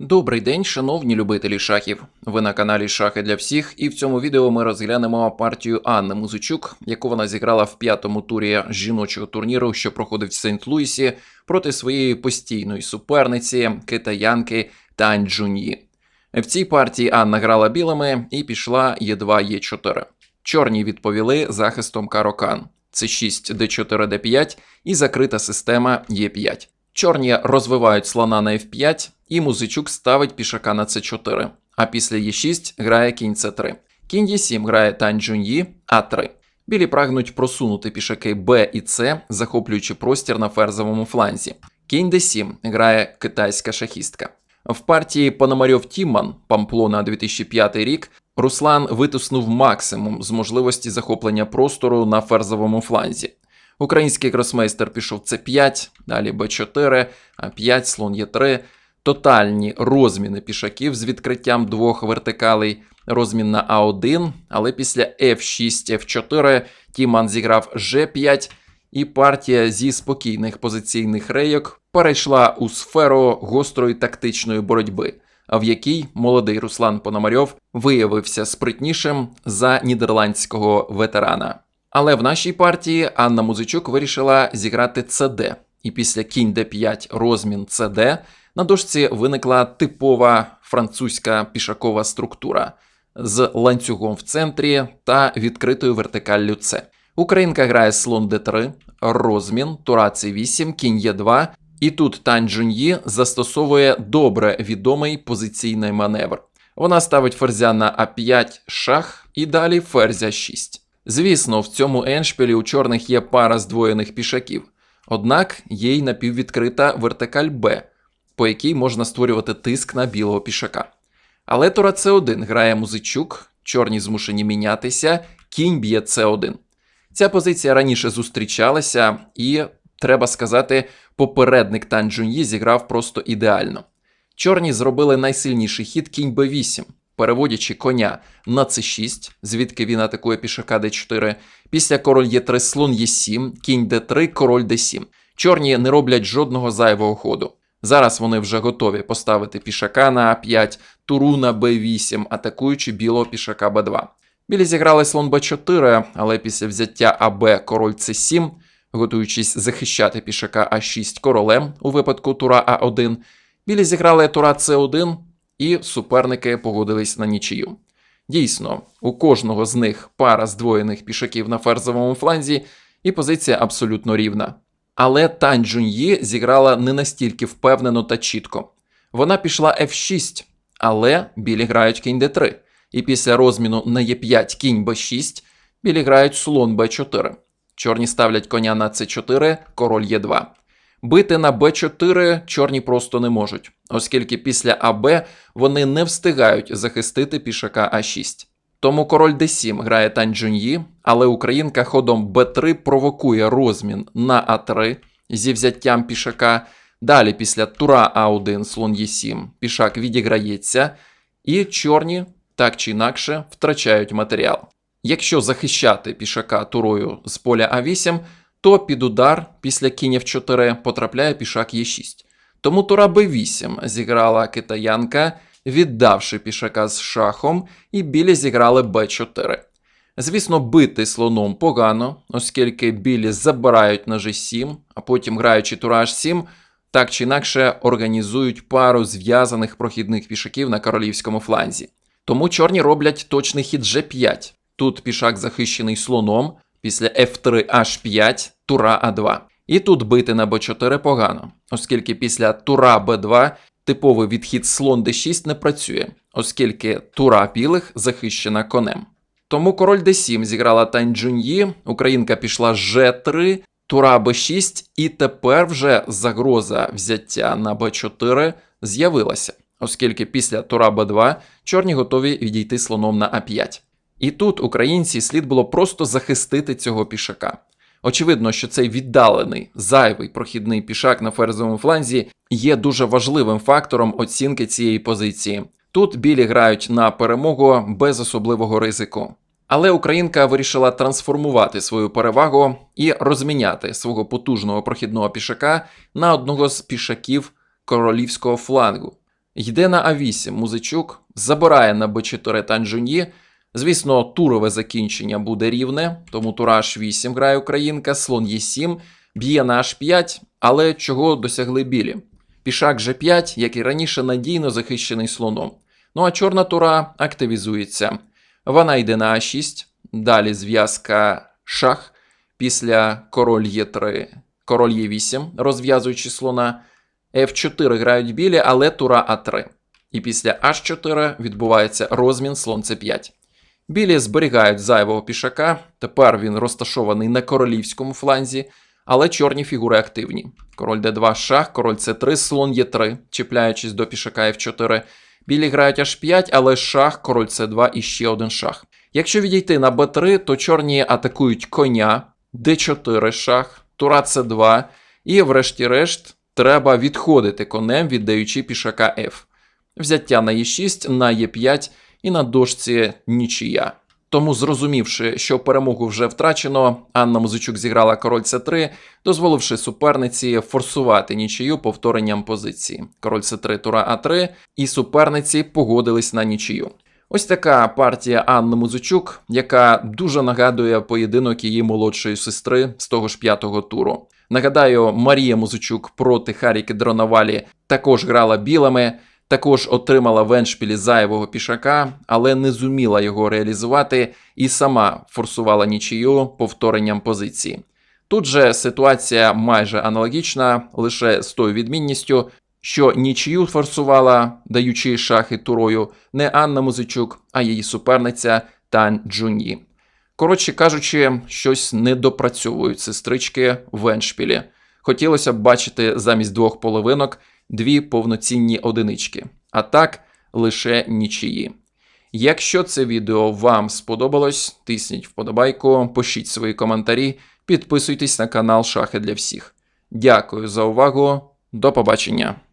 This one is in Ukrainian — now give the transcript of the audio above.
Добрий день, шановні любителі шахів. Ви на каналі Шахи для всіх, і в цьому відео ми розглянемо партію Анни Музичук, яку вона зіграла в п'ятому турі жіночого турніру, що проходив в Сент-Луісі, проти своєї постійної суперниці китаянки Тань Джуньї. В цій партії Анна грала білими і пішла Е2 Е4. Чорні відповіли захистом Карокан. С6, Д4, Д5 і закрита система Е5. Чорні розвивають слона на F5, і музичук ставить пішака на c4. А після Е6 грає кінь c3. Кінь Е7 грає Тань Джуньї А3. Білі прагнуть просунути пішаки Б і С, захоплюючи простір на ферзовому фланзі. Кінь Д7 грає китайська шахістка. В партії Пономарьов Тімман Памплона 2005 рік Руслан витиснув максимум з можливості захоплення простору на ферзовому фланзі. Український кросмейстер пішов С5, далі Б4, А5, слон Е3. Тотальні розміни пішаків з відкриттям двох вертикалей, розмін на А1, але після F6, F4 Тіман зіграв G5, і партія зі спокійних позиційних рейок перейшла у сферу гострої тактичної боротьби, в якій молодий Руслан Пономарьов виявився спритнішим за нідерландського ветерана. Але в нашій партії Анна Музичук вирішила зіграти ЦД, і після кінь d5 розмін ЦД на дошці виникла типова французька пішакова структура з ланцюгом в центрі та відкритою вертикаллю С. Українка грає слон d3, розмін, тура c8, кінь Е2, і тут Тань Джуньї застосовує добре відомий позиційний маневр. Вона ставить ферзя на А5 шах і далі ферзя 6. Звісно, в цьому еншпілі у чорних є пара здвоєних пішаків, однак є й напіввідкрита вертикаль Б, по якій можна створювати тиск на білого пішака. Але тура С1 грає музичук, чорні змушені мінятися, кінь б'є С1. Ця позиція раніше зустрічалася, і, треба сказати, попередник Тан Джуньї зіграв просто ідеально. Чорні зробили найсильніший хід кінь Б8, переводячи коня на С6, звідки він атакує пішака Д4. Після король Е3, слон Е7, кінь Д3, король Д7. Чорні не роблять жодного зайвого ходу. Зараз вони вже готові поставити пішака на А5, туру на Б8, атакуючи білого пішака Б2. Білі зіграли слон Б4, але після взяття АБ король С7, готуючись захищати пішака А6 королем у випадку тура А1, білі зіграли тура С1, і суперники погодились на нічию. Дійсно, у кожного з них пара здвоєних пішаків на ферзовому фланзі, і позиція абсолютно рівна. Але Тань Джуньї зіграла не настільки впевнено та чітко. Вона пішла F6, але білі грають кінь d3. І після розміну на Е5 кінь b6 білі грають слон b4. Чорні ставлять коня на c4, король Е2. Бити на b4 чорні просто не можуть, оскільки після АБ вони не встигають захистити пішака А6. Тому король d7 грає Тань Джуньї, але українка ходом b3 провокує розмін на А3 зі взяттям пішака. Далі після тура А1 слон Е7 пішак відіграється, і чорні так чи інакше втрачають матеріал. Якщо захищати пішака турою з поля А8, то під удар після кінь F4 потрапляє пішак Е6. Тому тура Б8 зіграла китаянка, віддавши пішака з шахом, і білі зіграли Б4. Звісно, бити слоном погано, оскільки білі забирають на G7, а потім граючи тура H7, так чи інакше організують пару зв'язаних прохідних пішаків на королівському фланзі. Тому чорні роблять точний хід G5. Тут пішак захищений слоном, після F3 H5, тура А2. І тут бити на Б4 погано, оскільки після тура Б2 типовий відхід слон D6 не працює, оскільки тура білих захищена конем. Тому король D7 зіграла Тань Джуньї, українка пішла G3, тура Б6, і тепер вже загроза взяття на Б4 з'явилася, оскільки після тура Б2 чорні готові відійти слоном на А5. І тут українці слід було просто захистити цього пішака. Очевидно, що цей віддалений зайвий прохідний пішак на ферзовому фланзі є дуже важливим фактором оцінки цієї позиції. Тут білі грають на перемогу без особливого ризику. Але українка вирішила трансформувати свою перевагу і розміняти свого потужного прохідного пішака на одного з пішаків королівського флангу. Йде на А8 Музичук, забирає на Б4 Танжуньї. Звісно, турове закінчення буде рівне, тому тура H8 грає українка, слон Е7, б'є на H5, але чого досягли білі? Пішак G5, як і раніше, надійно захищений слоном. Ну а чорна тура активізується. Вона йде на А6, далі зв'язка шах, після король Е3, король Е8, розв'язуючи слона. F4 грають білі, але тура А3. І після H4 відбувається розмін слон С5. Білі зберігають зайвого пішака, тепер він розташований на королівському фланзі, але чорні фігури активні. Король d2 шах, король c3, слон Е3, чіпляючись до пішака F4. Білі грають H5, але шах, король c2 і ще один шах. Якщо відійти на b3, то чорні атакують коня, d4 шах, тура c2, і, врешті-решт, треба відходити конем, віддаючи пішака F. Взяття на Е6, на Е5 і на дошці нічия. Тому, зрозумівши, що перемогу вже втрачено, Анна Музичук зіграла король С3, дозволивши суперниці форсувати нічию повторенням позиції. Король С3, тура А3, і суперниці погодились на нічию. Ось така партія Анни Музичук, яка дуже нагадує поєдинок її молодшої сестри з того ж п'ятого туру. Нагадаю, Марія Музичук проти Харіки Дронавалі також грала білими, також отримала в еншпілі зайвого пішака, але не зуміла його реалізувати і сама форсувала нічию повторенням позиції. Тут же ситуація майже аналогічна, лише з тою відмінністю, що нічию форсувала, даючи шахи турою, не Анна Музичук, а її суперниця Тань Джуньї. Коротше кажучи, щось не допрацьовують сестрички в еншпілі. Хотілося б бачити замість двох половинок дві повноцінні одинички, а так лише нічиї. Якщо це відео вам сподобалось, тисніть вподобайку, пишіть свої коментарі, підписуйтесь на канал Шахи для всіх. Дякую за увагу, до побачення!